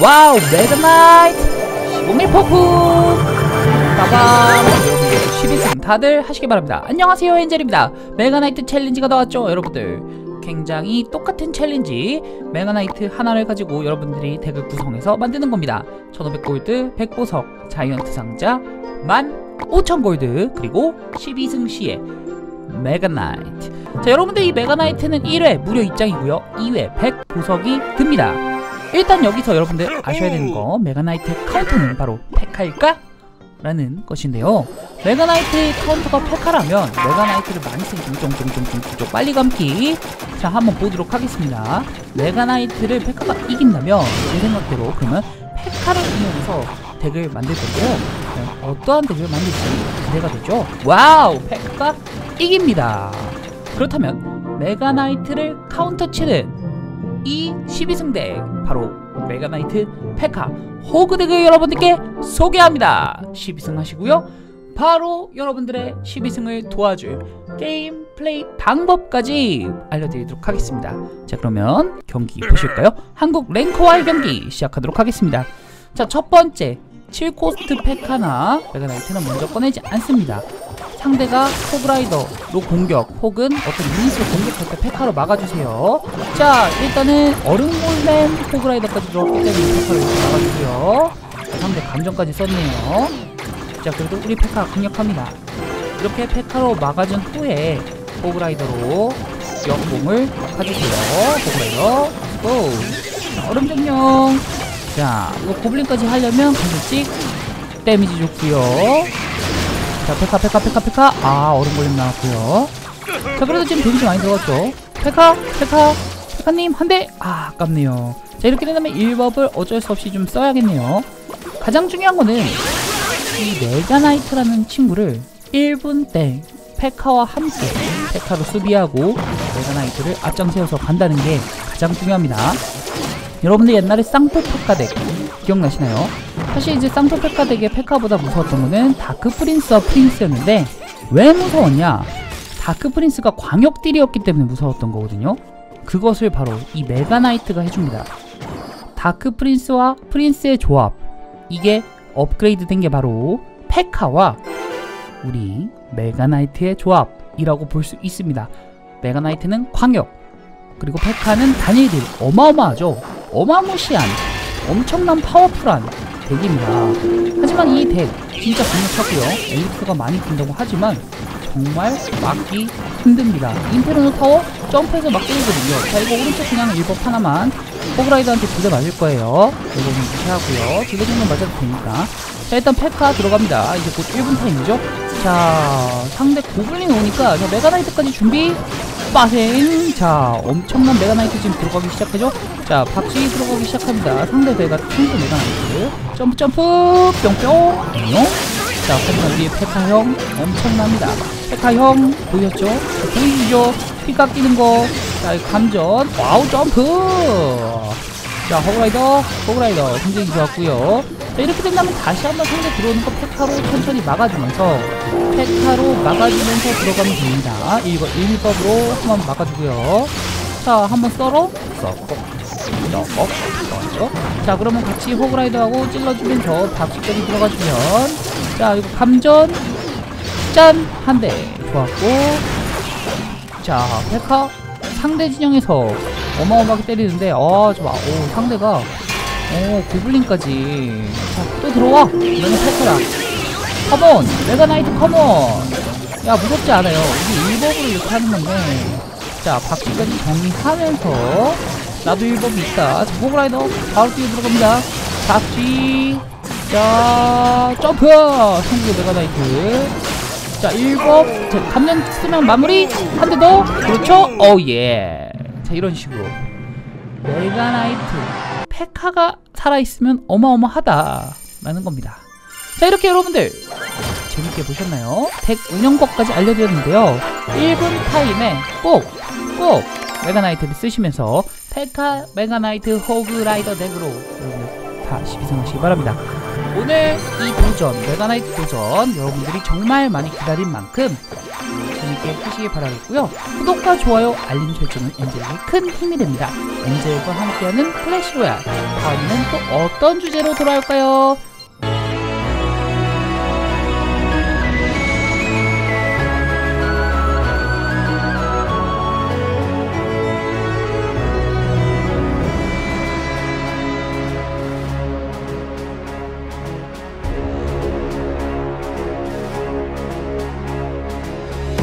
와우 메가나이트 15밀 폭풍 빠밤 여러분들 12승 다들 하시기 바랍니다. 안녕하세요 엔젤입니다. 메가나이트 챌린지가 나왔죠 여러분들. 굉장히 똑같은 챌린지 메가나이트 하나를 가지고 여러분들이 덱을 구성해서 만드는 겁니다. 1500골드 100보석 자이언트 상자 15,000골드 그리고 12승 시에 메가나이트. 자 여러분들 이 메가나이트는 1회 무료 입장이고요. 2회 100보석이 듭니다 일단 여기서 여러분들 아셔야 되는 거 메가나이트 카운터는 바로 페카일까? 라는 것인데요. 메가나이트 카운터가 페카라면 메가나이트를 많이 쓴 쫑쫑쫑쫑쫑 빨리 감기. 자 한번 보도록 하겠습니다. 메가나이트를 페카가 이긴다면 제 생각대로 그러면 페카를 이용해서 덱을 만들 건데요 과연 어떠한 덱을 만들지 기대가 되죠? 와우! 페카가 이깁니다. 그렇다면 메가나이트를 카운터 치는 이 12승 덱 바로 메가나이트 페카 호그 덱을 여러분들께 소개합니다. 12승 하시고요. 바로 여러분들의 12승을 도와줄 게임 플레이 방법까지 알려드리도록 하겠습니다. 자 그러면 경기 보실까요? 한국 랭커와의 경기 시작하도록 하겠습니다. 자 첫 번째 7코스트 페카나 메가나이트는 먼저 꺼내지 않습니다 상대가 호그라이더로 공격 혹은 어떤 유닛으로 공격할 때 페카로 막아주세요. 자 일단은 얼음골렘 호그라이더까지 들어왔기 때문에 페카로 자, 상대 감정까지 썼네요. 자 그래도 우리 페카 강력합니다. 이렇게 페카로 막아준 후에 호그라이더로 역공을 가주세요. 호그라이더 고. 자, 얼음 정령. 자 이거 고블린까지 하려면 간절찍 데미지 좋고요 자 페카 페카 페카 페카. 아 얼음 걸림 나왔고요. 자 그래도 지금 데미지 많이 들어갔죠? 페카 페카 페카님 한대. 아 아깝네요. 자 이렇게 된다면 1법을 어쩔 수 없이 좀 써야겠네요. 가장 중요한 거는 이 메가나이트라는 친구를 1분 때 페카와 함께 페카로 수비하고 메가나이트를 앞장 세워서 간다는 게 가장 중요합니다. 여러분들 옛날에 쌍토페카 덱 기억나시나요? 사실 이제 쌍토페카 덱의 페카보다 무서웠던 거는 다크 프린스와 프린스였는데 왜 무서웠냐? 다크 프린스가 광역 딜이었기 때문에 무서웠던 거거든요. 그것을 바로 이 메가나이트가 해줍니다. 다크 프린스와 프린스의 조합 이게 업그레이드 된 게 바로 페카와 우리 메가나이트의 조합이라고 볼 수 있습니다. 메가나이트는 광역 그리고 페카는 단일딜 어마어마하죠. 어마무시한 엄청난 파워풀한 덱입니다. 하지만 이 덱 진짜 강력하고요. 엘리트가 많이 든다고 하지만 정말 막기 힘듭니다. 인페르노 타워 점프해서 막 때리거든요. 자 이거 오른쪽 그냥 1법 하나만 호그라이더한테 두대 맞을 거예요. 이거는 무시하고요. 두대 정도 맞아도 되니까. 자 일단 페카 들어갑니다. 이제 곧 1분 타임이죠. 자 상대 고블린 오니까 자, 메가나이트까지 준비 빠생 자 엄청난 메가나이트 지금 들어가기 시작하죠? 자 박쥐 들어가기 시작합니다. 상대 배가 탱크 메가나이트. 점프 점프 뿅뿅 안녕 자 하지만 위에 페카 형 엄청납니다. 페카 형 보이셨죠? 자, 보이시죠? 피 깎이는 거자 감전. 와우 점프! 자 호그라이더 호그라이더. 굉장히 좋았고요 자 이렇게 된다면 다시 한번 상대 들어오는 거 페카로 천천히 막아주면서 페카로 막아주면서 들어가면 됩니다. 이거 1법으로 한번 막아주고요. 자 한번 썰어. 썩고 썩고 썰어 자 그러면 같이 호그라이더하고 찔러주면서 박수까지 들어가주면. 자 이거 감전. 짠! 한 대. 좋았고. 자 페카. 상대 진영에서 어마어마하게 때리는데 어좋아. 오 상대가 오 고블린까지. 자 또 들어와. 너는 페카라 컴온! 메가나이트 컴온! 야 무섭지 않아요. 이게 1법으로 이렇게 하는 건데. 자 바퀴까지 정리하면서 나도 1법이 있다. 자 호그라이더 바로 뛰어 들어갑니다. 바퀴 자 점프! 성공의 메가나이트. 자 1법 자, 감면 쓰면 마무리. 한 대 더. 그렇죠? 오예. 자 이런 식으로. 메가나이트 페카가 살아있으면 어마어마하다 라는 겁니다. 자 이렇게 여러분들 재밌게 보셨나요? 덱 운영법까지 알려드렸는데요. 1분 타임에 꼭 꼭 메가나이트를 쓰시면서 페카 메가나이트 호그라이더 덱으로 여러분들 다 12승 하시기 바랍니다. 오늘 이 도전 메가나이트 도전 여러분들이 정말 많이 기다린 만큼 재밌게 하시길 바라겠고요. 구독과 좋아요, 알림 설정은 엔젤에게 큰 힘이 됩니다. 엔젤과 함께하는 클래시 로얄 다음에는 또 어떤 주제로 돌아올까요?